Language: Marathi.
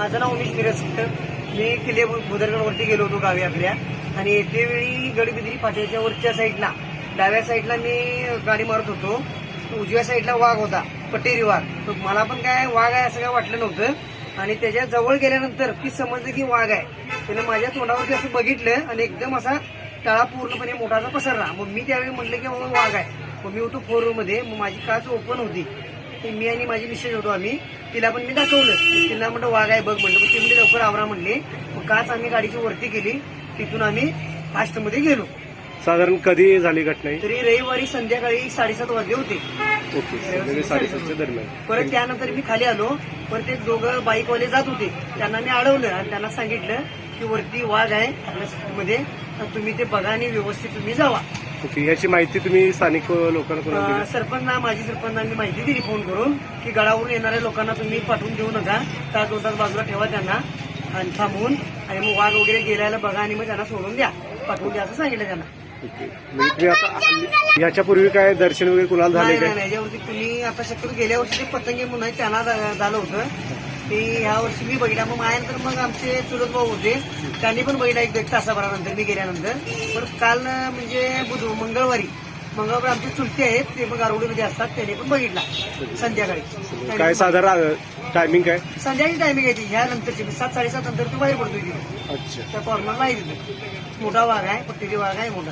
माझं नाव उमेश मिरज मी किल्ले बुदरगडवरती गेलो होतो गावी आपल्या आणि येते वेळी गडबिद्री फाट्याच्या वरच्या साईडला. डाव्या साईडला मी गाडी मारत होतो. उजव्या साईडला वाघ होता. पटेरी वाघ. तर मला पण काय वाघ आहे असं काय वाटलं नव्हतं. आणि त्याच्याजवळ गेल्यानंतर ती समजलं की वाघ आहे. त्यानं माझ्या तोंडावरती असं बघितलं आणि एकदम असा तळा पूर्णपणे मोठाचा पसरला. मग मी त्यावेळी म्हटलं की वाघ आहे. मग मी होतो फोरमध्ये मग माझी काच ओपन होती. ती मी आणि माझी मिसेस होतो आम्ही तिला पण मी दाखवलं. तिला म्हटलं वाघ आहे बघ म्हटलं मग ती म्हणजे लवकर आवरा म्हणली. मग काच आम्ही गाडीची वरती केली. तिथून आम्ही फास्टमध्ये गेलो. साधारण कधी झाली घटना ही तरी रविवारी संध्याकाळी साडेसात वाजले होते. ओके संध्याकाळी साडेसातच्या दरम्यान. परत त्यानंतर मी खाली आलो. परत ते दोघं बाईकवाले जात होते. त्यांना मी अडवलं आणि त्यांना सांगितलं की वरती वाघ आहे आपल्या मध्ये तर तुम्ही ते बघा आणि व्यवस्थित तुम्ही जावा. ओके ह्याची माहिती तुम्ही स्थानिक लोकांकडून अं, दिली. सरपंचना माझी सरपंचांनी माहिती दिली फोन करून की गडावरून येणाऱ्या लोकांना तुम्ही पाठवून देऊ नका. तास दोन तास बाजूला ठेवा त्यांना आणि थांबवून आणि मग वाघ वगैरे गेल्याला बघा आणि मग त्यांना सोडून द्या. पाठवून द्या असं सांगितलं त्यांना. ओके म्हणजे तुम्ही आता हल्ली- ह्याच्यापूर्वी काय दर्शन वगैरे कुणाला झाले नाही नाही काय? नाही याच्यावरती तुम्ही आता शक्यतो गेल्या वर्षी पतंगे म्हणून आहे त्यांना झा- झालं होतं. ते ह्या वर्षी मी बघितला. मग माझ्यानंतर मग आमचे चुलत भाऊ होते. त्यांनी पण बघितला एक तासाभरानंतर मी गेल्यानंतर. पण काल म्हणजे बुध मंगळवारी मंगळवारी आमचे चुलते आहेत ते मग आरोडीमध्ये असतात. त्यांनी पण बघितला संध्याकाळी. काय साधारण टायमिंग काय? संध्याकाळी टायमिंग आहे ती. ह्या नंतरची सात साडेसात नंतर तू बाहेर पडतोय तिथे अच्छा. त्या कॉर्नरला आहे तिथे मोठा वाघ आहे पट्टीची वाघ आहे मोठा.